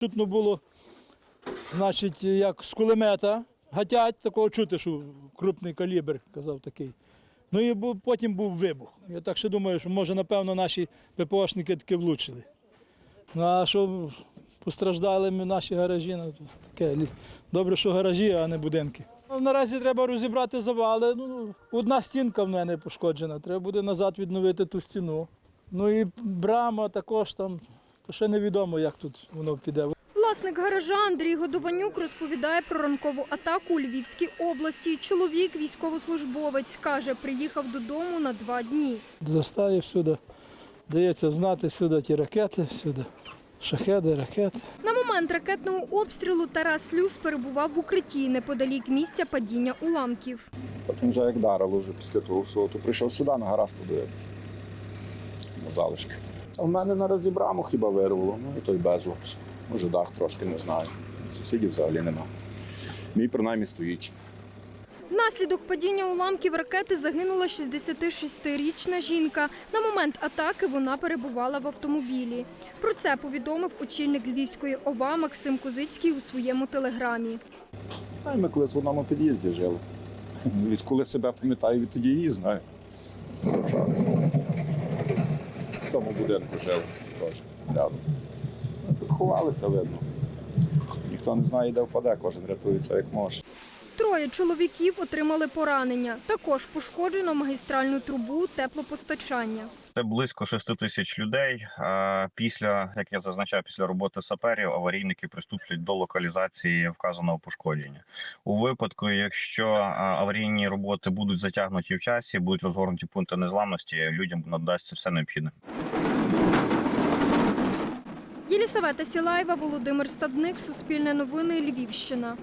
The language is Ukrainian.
Чутно було, значить, як з кулемета гатять, такого чути, що крупний калібр, казав такий. Ну і потім був вибух. Я так ще думаю, що може, напевно, наші ППОшники таки влучили. Ну а що постраждали ми наші гаражі, ну, таке. Добре, що гаражі, а не будинки. Ну, наразі треба розібрати завали. Ну, одна стінка в мене пошкоджена, треба буде назад відновити ту стіну. Ну і брама також там, ще невідомо, як тут воно піде. Власник гаража Андрій Годованюк розповідає про ранкову атаку у Львівській області. Чоловік, військовослужбовець, каже, приїхав додому на два дні. Застає всюди, дається знати всюди ті ракети, всюди шахеди, ракети. На момент ракетного обстрілу Тарас Люс перебував в укритті неподалік місця падіння уламків. Потім вже як дарило вже після того всього, то прийшов сюди на гараж подивитися. На залишки. А в мене на розібраму хіба вирвало, ну і той безлад. Може дах трошки не знаю. Сусідів взагалі нема. Мій принаймні стоїть. Внаслідок падіння уламків ракети загинула 66-річна жінка. На момент атаки вона перебувала в автомобілі. Про це повідомив очільник Львівської ОВА Максим Козицький у своєму телеграмі. А ми колись в одному під'їзді жили. Відколи себе пам'ятаю, відтоді її знаю. З того часу. Цьому будинку жив теж рядом. Тут ховалися, видно. Ніхто не знає, де впаде, кожен рятується як може. Троє чоловіків отримали поранення. Також пошкоджено магістральну трубу теплопостачання. Це близько 6 тисяч людей. Після, як я зазначав, після роботи саперів, аварійники приступлять до локалізації вказаного пошкодження. У випадку, якщо аварійні роботи будуть затягнуті в часі, будуть розгорнуті пункти незламності, людям надасться все необхідне. Єлісавета Сілаєва, Володимир Стадник, Суспільне новини, Львівщина.